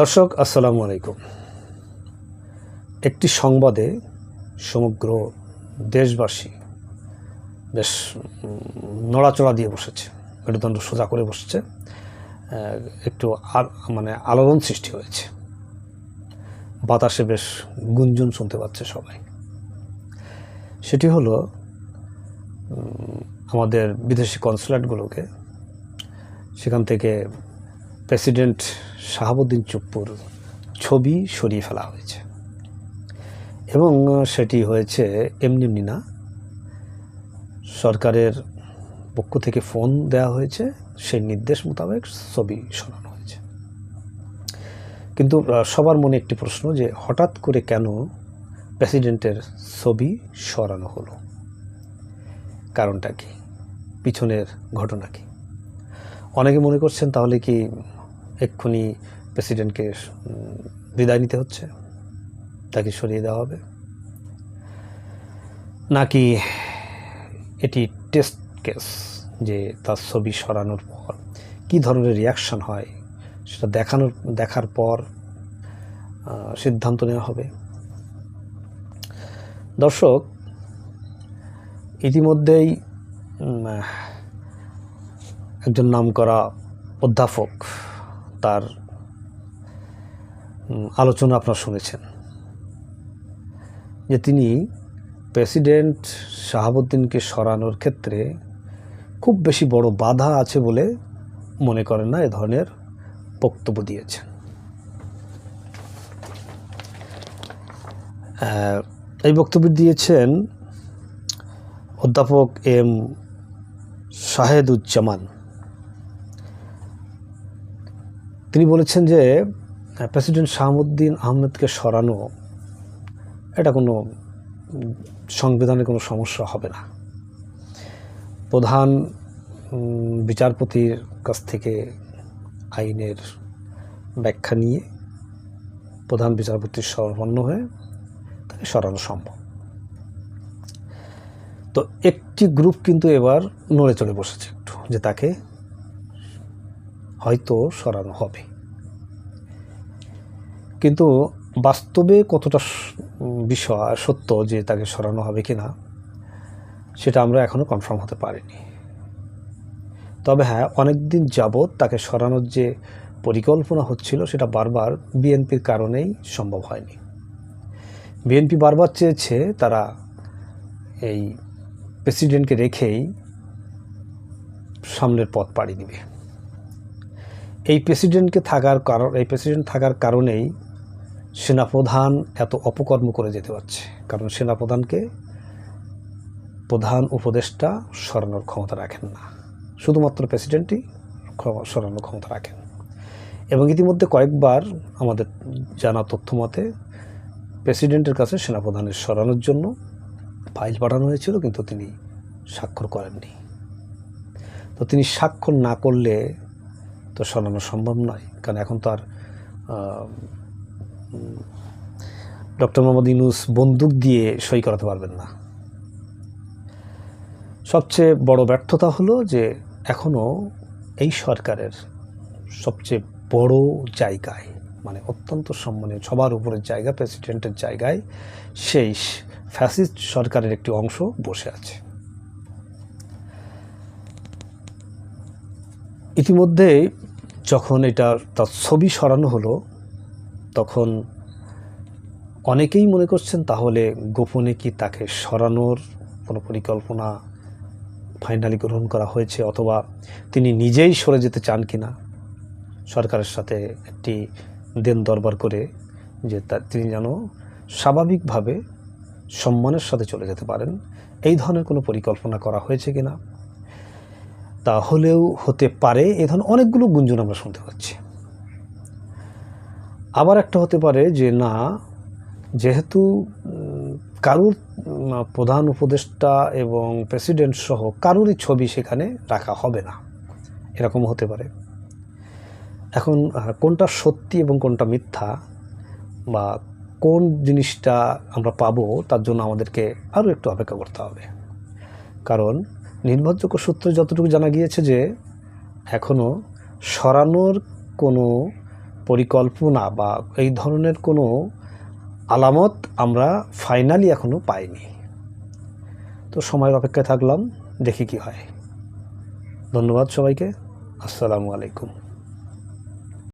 দর্শক, আসসালামু আলাইকুম। একটি সংবাদে সমগ্র দেশবাসী বেশ নড়াচড়া দিয়ে বসেছে মেরুদণ্ড সোজা করে বসেছে একটু মানে আলোড়ন সৃষ্টি হয়েছে। বাতাসে বেশ গুঞ্জন শুনতে পাচ্ছে সবাই। সেটি হলো আমাদের বিদেশি কনসুলেটগুলোকে সেখান থেকে প্রেসিডেন্ট শাহাবুদ্দিন চুপ্পুর ছবি সরিয়ে ফেলা হয়েছে। এবং সেটি হয়েছে এমনি এমনি না। সরকারের পক্ষ থেকে ফোন দেওয়া হয়েছে, সেই নির্দেশ মোতাবেক ছবি সরানো হয়েছে। কিন্তু সবার মনে একটি প্রশ্ন যে, হঠাৎ করে কেন প্রেসিডেন্টের ছবি সরানো হলো? কারণটা কি? পিছনের ঘটনা কি? অনেকে মনে করছেন তাহলে কি এক্ষুনি প্রেসিডেন্টকে বিদায় নিতে হচ্ছে? তাকে সরিয়ে দেওয়া হবে? নাকি এটি টেস্ট কেস যে তার ছবি সরানোর পর কী ধরনের রিয়াকশন হয়, সেটা দেখানোর, দেখার পর সিদ্ধান্ত নেওয়া হবে? দর্শক, ইতিমধ্যেই একজন নামকরা অধ্যাপক তার আলোচনা আপনারা শুনেছেন। যে তিনি প্রেসিডেন্ট শাহাবুদ্দিনকে সরানোর ক্ষেত্রে খুব বেশি বড় বাধা আছে বলে মনে করেন না, এ ধরনের বক্তব্য দিয়েছেন। এই বক্তব্য দিয়েছেন অধ্যাপক এম শাহেদুজ্জামান। তিনি বলেছেন যে প্রেসিডেন্ট শাহাবুদ্দিন আহমেদকে সরানো, এটা কোনো সংবিধানে কোনো সমস্যা হবে না। প্রধান বিচারপতির কাছ থেকে আইনের ব্যাখ্যা নিয়ে প্রধান বিচারপতির সর্বান্ন হয়ে তাকে সরানো সম্ভব। তো একটি গ্রুপ কিন্তু এবার নড়ে চড়ে বসেছে একটু, যে তাকে হয়তো সরানো হবে। কিন্তু বাস্তবে কতটা বিষয়, সত্য যে তাকে সরানো হবে কি না সেটা আমরা এখনও কনফার্ম হতে পারিনি। তবে হ্যাঁ অনেক দিন যাবৎ তাকে সরানোর যে পরিকল্পনা হচ্ছিল, সেটা বারবার বিএনপির কারণেই সম্ভব হয়নি। বিএনপি বারবার চেয়েছে তারা এই প্রেসিডেন্টকে রেখেই সামনের পথ পাড়ি দিবে। এই প্রেসিডেন্টকে থাকার কারণ, এই প্রেসিডেন্ট থাকার কারণেই সেনাপ্রধান এত অপকর্ম করে যেতে পারছে। কারণ সেনাপ্রধানকে প্রধান উপদেষ্টা সরানোর ক্ষমতা রাখেন না। শুধুমাত্র প্রেসিডেন্টই সরানোর ক্ষমতা রাখেন। এবং ইতিমধ্যে কয়েকবার আমাদের জানা তথ্য মতে প্রেসিডেন্টের কাছে সেনাপ্রধানের সরানোর জন্য ফাইল পাঠানো হয়েছিল, কিন্তু তিনি স্বাক্ষর করেননি। তো তিনি স্বাক্ষর না করলে তো সরানো সম্ভব নয়। কারণ এখন তো আর ডক্টর মোহাম্মদ ইউনুস বন্দুক দিয়ে সই করাতে পারবেন না। সবচেয়ে বড় ব্যর্থতা হলো যে এখনও এই সরকারের সবচেয়ে বড় জায়গায় মানে অত্যন্ত সম্মানীয়, সবার উপরের জায়গা, প্রেসিডেন্টের জায়গায় সেই ফ্যাসিস্ট সরকারের একটি অংশ বসে আছে। ইতিমধ্যে যখন এটা তার ছবি সরানো হলো, তখন অনেকেই মনে করছেন তাহলে গোপনে কি তাকে সরানোর কোনো পরিকল্পনা ফাইনালি গ্রহণ করা হয়েছে অথবা তিনি নিজেই সরে যেতে চান কিনা? সরকারের সাথে একটি দেন দরবার করে যে তিনি যেন স্বাভাবিকভাবে সম্মানের সাথে চলে যেতে পারেন, এই ধরনের কোনো পরিকল্পনা করা হয়েছে কিনা? তাহলেও হতে পারে এ ধরনের অনেকগুলো গুঞ্জন আমরা শুনতে পাচ্ছি। আবার একটা হতে পারে যে না, যেহেতু কারুর প্রধান উপদেষ্টা এবং প্রেসিডেন্ট সহ কারুরই ছবি সেখানে রাখা হবে না। এরকম হতে পারে। এখন কোনটা সত্যি এবং কোনটা মিথ্যা বা কোন জিনিসটা আমরা পাবো তার জন্য আমাদেরকে আরও একটু অপেক্ষা করতে হবে। কারণ নির্ভরযোগ্য সূত্রে যতটুকু জানা গিয়েছে যে এখনও সরানোর কোনো পরিকল্পনা বা এই ধরনের কোনো আলামত আমরা ফাইনালি এখনও পাইনি। তো সময়ের অপেক্ষায় থাকলাম, দেখি কি হয়। ধন্যবাদ সবাইকে। আসসালামু আলাইকুম।